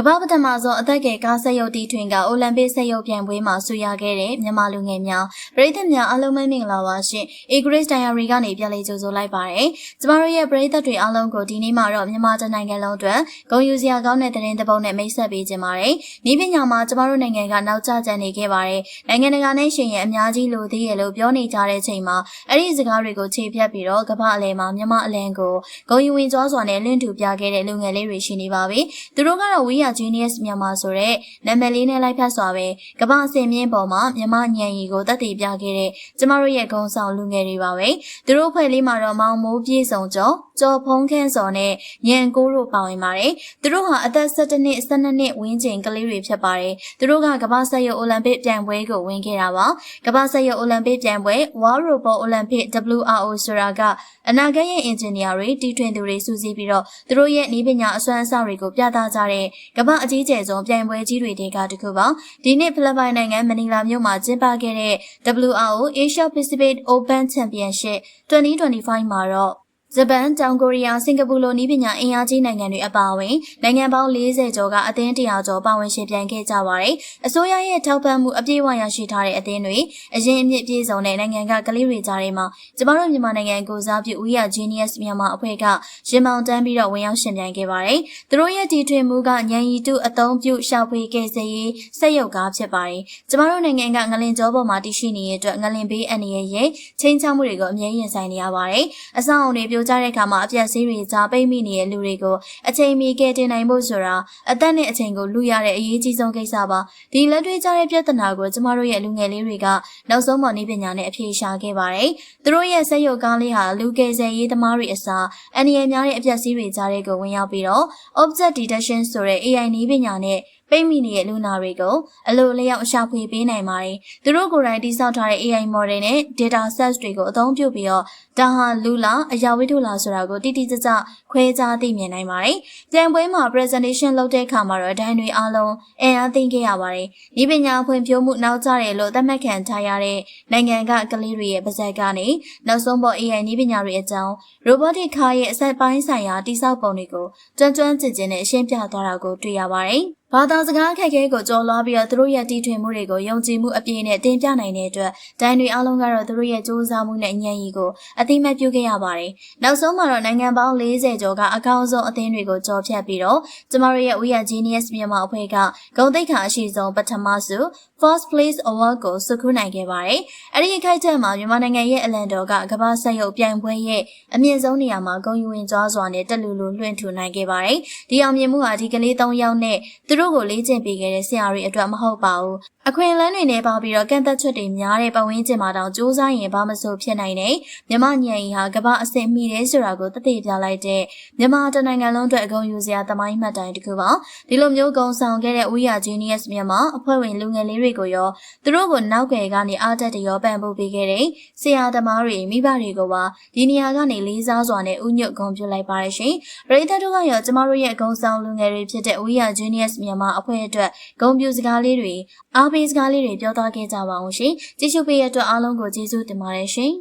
ကမ္ဘာပထမဆုံးအသက်ငယ်ကားဆက်ရုပ်တီထွင်ကအိုလံပစ်ဆက်ရုပ်ပြိုင်ပွဲမှာဆူရခဲ့တဲ့မြန်မာလူငယ်များပရိသတ်များအားလုံးပဲမင်္ဂလာပါရှင်။ Egris Diary ကနေပြန်လည်ကြိုဆိုလိုက်ပါရစေ။ကျမတို့ရဲ့ပရိသတ်တွေအားလုံးကိုဒီနေ့မှာတော့မြန်မာတိုင်းနိုင်ငံလုံးအတွက်ဂုဏ်ယူစရာကောင်းတဲ့သတင်းတစ်ပုဒ်နဲ့မိတ်ဆက်ပေးခြင်းပါတယ်။ဤပညာမှာကျမတို့နိုင်ငံကနောက်ကျကျန်နေခဲ့ပါတယ်။နိုင်ငံတကာနဲ့ရှင်ရဲ့အများကြီးလိုသေးရလို့ပြောနေကြတဲ့ချိန်မှာအဲ့ဒီစကားတွေကိုခြေဖြတ်ပြီးတော့ကမ္ဘာအလဲမှာမြန်မာအလံကိုဂုဏ်ယူဝင်ကြွားစွာနဲ့လင့်ထူပြခဲ့တဲ့လူငယ်လေးတွေရှိနေပါပြီ။သူတို့ကတော့ We Are Genius မြန်မာဆိုတဲ့နာမည်လေးနဲ့လိုက်ဖက်စွာပဲကမ္ဘာအစင်မြင့်ပေါ်မှာမြန်မာညံရီကိုတက်တည်ပြခဲ့တဲ့ကျမတို့ရဲ့ဂုံဆောင်လူငယ်တွေပါပဲသူတို့ဖွဲ့လေးမှာတော့မောင်မိုးပြေဆောင်ကျော်ကျော်ဖုံးခန်းစော်နဲ့ညံကိုတို့ပါဝင်ပါတယ်သူတို့ဟာအသက်17နှစ်12နှစ်ဝန်းကျင်ကလေးတွေဖြစ်ပါတယ်သူတို့ကကမ္ဘာဆက်ရုပ်အိုလံပစ်ပြိုင်ပွဲကိုဝင်ခဲ့တာပါကမ္ဘာဆက်ရုပ်အိုလံပစ်ပြိုင်ပွဲ World Robot Olympic WRO ဆိုတာကအနာဂတ်ရဲ့အင်ဂျင်နီယာတွေတီထွင်သူတွေစုစည်းပြီးတော့သူတို့ရဲ့နည်းပညာအစွမ်းအစတွေကိုပြသကြတဲ့ကမ္ဘာအကြီးကျယ်ဆုံးပြိုင်ပွဲကြီးတွေတဲကတစ်ခုပါဒီနေ့ဖိလစ်ပိုင်နိုင်ငံမနီလာမြို့မှာကျင်းပခဲ့တဲ့ WRO Asia Pacific Open Championship 2025မှာတော့ ဂျပန်၊တောင်ကိုရီးယား၊စင်ကာပူလိုနည်းပညာအင်အားကြီးနိုင်ငံတွေအပါအဝင်နိုင်ငံပေါင်း40ကျော်ကအသင်းတရာကျော်ပါဝင်ရှင်ပြိုင်ခဲ့ကြပါတယ်။အစိုးရရဲ့ထောက်ပံ့မှုအပြည့်အဝရရှိထားတဲ့အသင်းတွေအရင်အမြင့်ပြည့်စုံတဲ့နိုင်ငံကကလေးတွေကြားထဲမှာကျမတို့မြန်မာနိုင်ငံကိုစားပြု We Are Genius မြန်မာအဖွဲ့ကရင်မောင်တန်းပြီးတော့ဝင်ရောက်ရှင်ပြိုင်ခဲ့ပါတယ်။သူတို့ရဲ့တီထွင်မှုကညံရီတုအသုံးပြုရှာဖွေကယ်ဆယ်ရေးစက်ရုပ်ကားဖြစ်ပါတယ်။ကျမတို့နိုင်ငံကငလင်ကျောပေါ်မှာတည်ရှိနေတဲ့အတွက်ငလင်ဘေးအန္တရာယ်ရဲ့ချင်းချောက်မှုတွေကိုအမြဲရင်ဆိုင်နေရပါတယ်။အဆောင်အုံတွေပြိုကျတဲ့အခါမှာအပြက်စီးတွေကြားပိတ်မိနေတဲ့လူတွေကိုအချိန်မီကယ်တင်နိုင်ဖို့ဆိုတာအသက်နဲ့အချိန်ကိုလူရတဲ့အရေးကြီးဆုံးကိစ္စပါဒီလက်တွေ့ကြတဲ့ပြဿနာကိုကျမတို့ရဲ့လူငယ်လေးတွေကနောက်ဆုံးပေါ်နည်းပညာနဲ့အဖြေရှာခဲ့ပါတယ်သူတို့ရဲ့ဆက်ရုပ်ကားလေးဟာလူကယ်ဆယ်ရေးသမားတွေအစားအန္တရာယ်များတဲ့အပြက်စီးတွေကြားတဲ့ကိုဝင်ရောက်ပြီးတော့ object detection ဆိုတဲ့ AI နည်းပညာနဲ့ ပိတ်မိနေတဲ့လူနာတွေကိုအလိုလျောက်အရှာဖွေပေးနိုင်ပါတယ်။သူတို့ကိုယ်တိုင်တိစောက်ထားတဲ့ AI model နဲ့ data sets တွေကိုအသုံးပြုပြီးတော့ဒါဟာလူလားအရာဝတ္ထုလားဆိုတာကိုတိတိကျကျခွဲခြားသိမြင်နိုင်ပါတယ်။ပြန်ပွဲမှာ presentation လုပ်တဲ့အခါမှာတော့ဒိုင်းတွေအားလုံးအင်အားသိမ်းခဲ့ရပါတယ်။ဒီပညာဖွံ့ဖြိုးမှုနောက်ကျတယ်လို့သတ်မှတ်ခံထားရတဲ့နိုင်ငံကကလေးတွေရဲ့ပါဇက်ကနေနောက်ဆုံးပေါ် AI နည်းပညာတွေအကြောင်း robotic car ရဲ့အစက်ပိုင်းဆိုင်ရာတိစောက်ပုံတွေကိုကျွမ်းကျွမ်းကျင်ကျင်နဲ့ရှင်းပြသွားတာကိုတွေ့ရပါတယ်။ ဘာသာစကားခက်ခဲကိုကြော်လွှားပြီးတော့သူတို့ရဲ့တည်ထွင်မှုတွေကိုယုံကြည်မှုအပြည့်နဲ့တင်ပြနိုင်တဲ့အတွက်ဒိုင်းတွေအားလုံးကတော့သူတို့ရဲ့စူးစမ်းမှုနဲ့ဉာဏ်ရည်ကိုအသိမှတ်ပြုခဲ့ရပါတယ်။နောက်ဆုံးမှာတော့နိုင်ငံပေါင်း40ကျော်ကအကောင်းဆုံးအသင်းတွေကိုကြော်ဖြတ်ပြီးတော့ကျမတို့ရဲ့ We Are Genius မြန်မာအဖွဲ့ကဂုဏ်သိက္ခာအရှိဆုံးပထမဆု First Place Award ကိုစုခုနိုင်ခဲ့ပါတယ်။အဲဒီအခိုက်အတန့်မှာမြန်မာနိုင်ငံရဲ့အလံတော်ကကမ္ဘာဆက်ရုပ်ပြိုင်ပွဲရဲ့အမြင့်ဆုံးနေရာမှာဂုဏ်ယူဝင်ကြွားစွာနဲ့တက်လူလူလွှင့်ထူနိုင်ခဲ့ပါတယ်။ဒီအောင်မြင်မှုဟာဒီကလေး၃ယောက်နဲ့သူတို့ကိုလေ့ကျင့်ပေးခဲ့တဲ့ဆရာတွေအတွက်မဟုတ်ပါဘူးအခွင့်အလမ်းတွေနဲ့ပါပြီးတော့ကန့်သက်ချက်တွေများတဲ့ပတ်ဝန်းကျင်မှာတောင်စူးစမ်းရင်ဘာမဆိုဖြစ်နိုင်တယ်မြမညံရီဟာကမ္ဘာအဆင့်မိတယ်ဆိုတာကိုသက်သေပြလိုက်တဲ့မြန်မာတနိုင်ငံလုံးအတွက်အကုန်ယူစရာသမိုင်းမှတ်တိုင်တစ်ခုပါဒီလိုမျိုးဂုံဆောင်ခဲ့တဲ့ We Are Genius မြန်မာအဖွဲ့ဝင်လူငယ်လေးတွေကိုရောသူတို့ကိုနောက်ွယ်ကနေအားတက်တရောပံ့ပိုးပေးခဲ့တဲ့ဆရာသမားတွေမိဘတွေကိုပါဒီနေရာကနေလေးစားစွာနဲ့ဥညွတ်ဂုဏ်ပြုလိုက်ပါရရှင်ပရိသတ်တို့ကရောကျမတို့ရဲ့ဂုံဆောင်လူငယ်တွေဖြစ်တဲ့ We Are Genius မြန်မာအဖွဲ့အတွက်ဂုဏ်ပြုစကားလေးတွေအားပေးစကားလေးတွေပြောသွားခဲ့ကြပါအောင်ရှင်ကြည့်ရှုပေးရတဲ့အတွက်အားလုံးကိုကျေးဇူးတင်ပါတယ်ရှင်